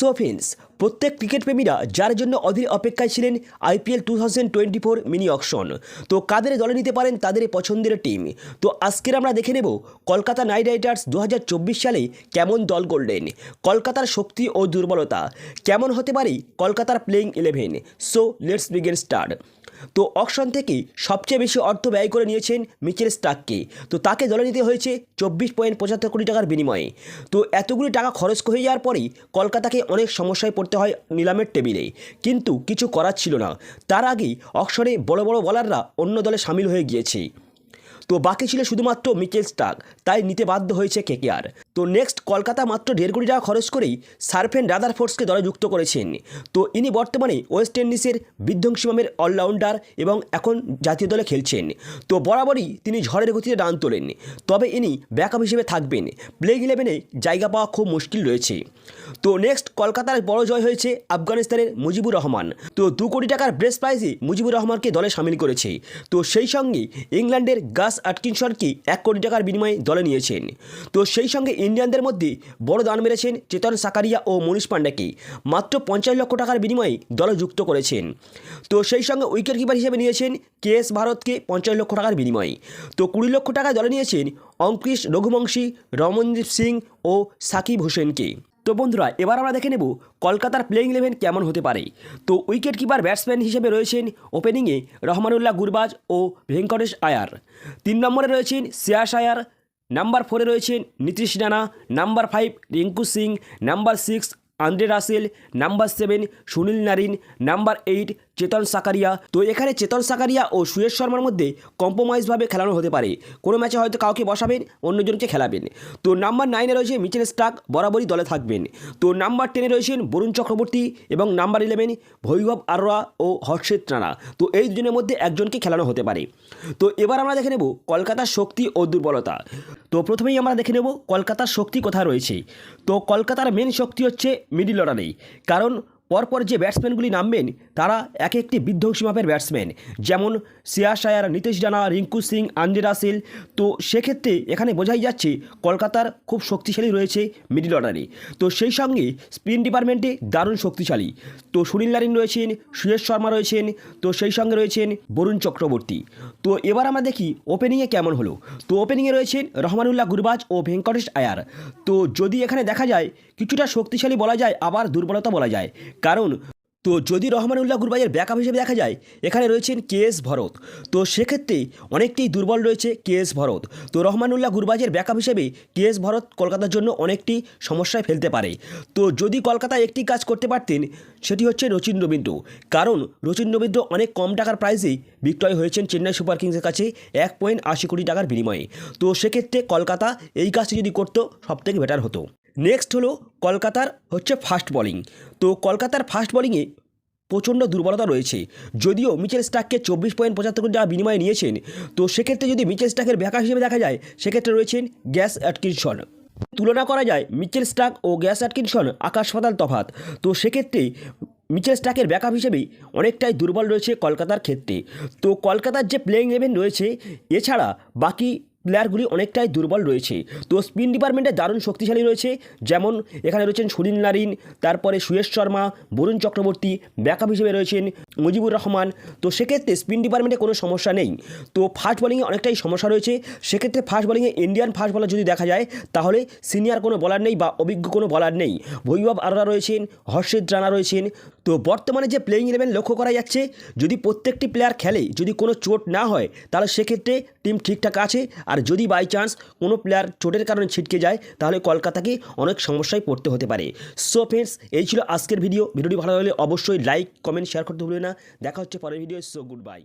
So friends প্রত্যেক cricket প্রেমীরা যার জন্য অধীর অপেক্ষায় ছিলেন IPL two thousand twenty four mini auction তো কাদের দলে নিতে পারেন তাদের পছন্দের টিম? তো আজকের আমরা দেখে নেব কলকাতা নাইট রাইডার্স দু হাজার চব্বিশ সালে কেমন দল গড়লেন? কলকাতার শক্তি ও দুর্বলতা কেমন হতে পারে কলকাতার playing eleven so let's begin start তো অকশন থেকে সবচেয়ে বেশি অর্থ ব্যয় করে নিয়েছেন মিচেল স্টাককে। তো তাকে দলে নিতে হয়েছে চব্বিশ পয়েন্ট পঁচাত্তর কোটি টাকার বিনিময়ে। তো এতগুলি টাকা খরচ হয়ে যাওয়ার পরেই কলকাতাকে অনেক সমস্যায় পড়তে হয় নিলামের টেবিলেই। কিন্তু কিছু করার ছিল না। তার আগেই অক্সরে বড় বড় বলাররা অন্য দলে সামিল হয়ে গিয়েছে। তো বাকি ছিল শুধুমাত্র মিচেল স্টাক তাই নিতে বাধ্য হয়েছে কেকেআর। তো নেক্সট কলকাতা মাত্র দেড় কোটি টাকা খরচ করেই সার্ফেন রাদার ফোর্সকে দলে যুক্ত করেছেন। তো ইনি বর্তমানে ওয়েস্ট ইন্ডিজের বিধ্বংসী মামের অলরাউন্ডার এবং এখন জাতীয় দলে খেলছেন। তো বরাবরই তিনি ঝড়ের গতিতে রান তোলেন। তবে ইনি ব্যাকআপ হিসেবে থাকবেন। প্লে ইলেভেনে জায়গা পাওয়া খুব মুশকিল রয়েছে। তো নেক্সট কলকাতার বড় জয় হয়েছে আফগানিস্তানের মুজিবুর রহমান। তো দু কোটি টাকার ব্রেস প্রাইজে মুজিবুর রহমানকে দলে সামিল করেছে। তো সেই সঙ্গে ইংল্যান্ডের গাস আটকিনসনকে এক কোটি টাকার বিনিময়ে দলে নিয়েছেন? তো সেই সঙ্গে ইন্ডিয়ানদের মধ্যে বড় দান মেরেছেন চেতন সাকারিয়া ও মনীষ পান্ডাকে মাত্র পঞ্চাশ লক্ষ টাকার বিনিময়ে দলে যুক্ত করেছেন। তো সেই সঙ্গে উইকেট কিপার হিসেবে নিয়েছেন কে এস ভারতকে পঞ্চাশ লক্ষ টাকার বিনিময়ে। তো কুড়ি লক্ষ টাকা দলে নিয়েছেন অঙ্কুশ রঘুবংশী, রমনদীপ সিং ও সাকিব হোসেনকে। তো বন্ধুরা, এবার আমরা দেখে নেব কলকাতার প্লেইং ইলেভেন কেমন হতে পারে। তো উইকেট কিপার ব্যাটসম্যান হিসেবে রয়েছেন ওপেনিংয়ে রহমানুল্লাহ গুরবাজ ও ভেঙ্কটেশ আয়ার। তিন নম্বরে রয়েছেন শ্রেয়াস আয়ার। নাম্বার ফোরে রয়েছেন Nitish Rana. Number five Rinku Singh. Number six Andre Russell, number seven Sunil Narine, number eight Chetan Sakariya. তো এখানে চেতন সাকারিয়া ও সুয়েশ শর্মার মধ্যে কম্প্রোমাইজভাবে খেলানো হতে পারে। কোনো ম্যাচে হয়তো কাউকে বসাবেন, অন্যজনকে খেলাবেন। তো নাম্বার নাইনে রয়েছে মিচেল স্টাক বরাবরই দলে থাকবেন। তো নাম্বার টেনে রয়েছেন বরুণ চক্রবর্তী এবং নাম্বার ইলেভেন ভৈভব আরোয়া ও হর্ষিত রানা। তো এই দুজনের মধ্যে একজনকে খেলানো হতে পারে। তো এবার আমরা দেখে নেব কলকাতার শক্তি ও দুর্বলতা। তো প্রথমেই আমরা দেখে নেব কলকাতার শক্তি কোথায় রয়েছে। তো কলকাতার মেন শক্তি হচ্ছে মিডিল অর্ডারেই কারণ পরপর যে ব্যাটসম্যানগুলি নামবেন, তারা এক একটি বিধ্বংসী মাপের ব্যাটসম্যান। যেমন শ্রেয়াস আয়ার নীতিশ রানা, রিঙ্কু সিং আঞ্জে রাসেল। তো সেক্ষেত্রে এখানে বোঝাই যাচ্ছে, কলকাতার খুব শক্তিশালী রয়েছে মিডিল অর্ডারে। তো সেই সঙ্গে স্পিন ডিপার্টমেন্টে দারুণ শক্তিশালী। তো সুনীল নারিন রয়েছেন, সুয়েশ শর্মা রয়েছেন, তো সেই সঙ্গে রয়েছেন বরুণ চক্রবর্তী। তো এবার আমরা দেখি ওপেনিংয়ে কেমন হলো। তো ওপেনিংয়ে রয়েছেন রহমানুল্লাহ গুরবাজ ও ভেঙ্কটেশ আয়ার। তো যদি এখানে দেখা যায়, কিছুটা শক্তিশালী বলা যায়, আবার দুর্বলতা বলা যায়। কারণ, তো যদি রহমানুল্লাহ গুরবাজের ব্যাকআপ হিসেবে দেখা যায়, এখানে রয়েছেন কে এস ভরত। তো সেক্ষেত্রে অনেকটাই দুর্বল রয়েছে কে এস ভরত। তো রহমানুল্লাহ গুরবাজের ব্যাকআপ হিসেবে কে এস ভরত কলকাতার জন্য অনেকটি সমস্যায় ফেলতে পারে। তো যদি কলকাতা একটি কাজ করতে পারতেন, সেটি হচ্ছে রচিন রবীন্দ্র কারণ রচিন রবীন্দ্র অনেক কম টাকার প্রাইসেই বিক্রয় হয়েছেন চেন্নাই সুপার কিংসের কাছে এক পয়েন্ট আশি কোটি টাকার বিনিময়ে। তো সেক্ষেত্রে কলকাতা এই কাজটি যদি করতো, সবথেকে বেটার হতো। নেক্সট হলো কলকাতার হচ্ছে ফাস্ট বোলিং তো কলকাতার ফাস্ট বোলিংয়ে প্রচণ্ড দুর্বলতা রয়েছে। যদিও মিচেল স্টাককে চব্বিশ পয়েন্ট পঁচাত্তর কোটি টাকা বিনিময়ে নিয়েছেন, তো সেক্ষেত্রে যদি মিচেল স্টাকের ব্যাকআপ হিসেবে দেখা যায়, সেক্ষেত্রে রয়েছেন গ্যাস অ্যাটকিনসন তুলনা করা যায় মিচেল স্টাক ও গ্যাস অ্যাটকিনসন আকাশ পাতাল তফাত তো সেক্ষেত্রে মিচেল স্টাকের ব্যাকআপ হিসেবেই অনেকটাই দুর্বল রয়েছে কলকাতার ক্ষেত্রে। তো কলকাতার যে প্লেইং ইলেভেন রয়েছে, এছাড়া বাকি প্লেয়ারগুলি অনেকটাই দুর্বল রয়েছে। তো স্পিন ডিপার্টমেন্টে দারুণ শক্তিশালী রয়েছে, যেমন এখানে রয়েছেন সুনীল নারিন, তারপরে সুয়েশ শর্মা, বরুণ চক্রবর্তী, ব্যাকআপ হিসেবে রয়েছেন মুজিবুর রহমান। তো সেক্ষেত্রে স্পিন ডিপার্টমেন্টে কোনো সমস্যা নেই। তো ফাস্ট বোলিংয়ে অনেকটাই সমস্যা রয়েছে। সেক্ষেত্রে ফাস্ট বোলিংয়ে ইন্ডিয়ান ফাস্ট বলার যদি দেখা যায়, তাহলে সিনিয়র কোনো বলার নেই বা অভিজ্ঞ কোনো বলার নেই। বৈভব আরোরা রয়েছেন, হর্ষিত রানা রয়েছেন। তো বর্তমানে যে প্লেইং ইলেভেন লক্ষ্য করা যাচ্ছে, যদি প্রত্যেকটি প্লেয়ার খেলে, যদি কোনো চোট না হয়, তাহলে সেক্ষেত্রে টিম ঠিকঠাক আছে। আর যদি বাই চান্স কোনো প্লেয়ার চোটের কারণে ছিটকে যায়, তাহলে কলকাতাকে অনেক সমস্যায় পড়তে হতে পারে। সো ফ্রেন্ডস এই ছিল আজকের ভিডিও ভিডিওটি ভালো লাগলে অবশ্যই লাইক কমেন্ট শেয়ার করতে ভুলবে না। দেখা হচ্ছে পরের ভিডিও সো গুড বাই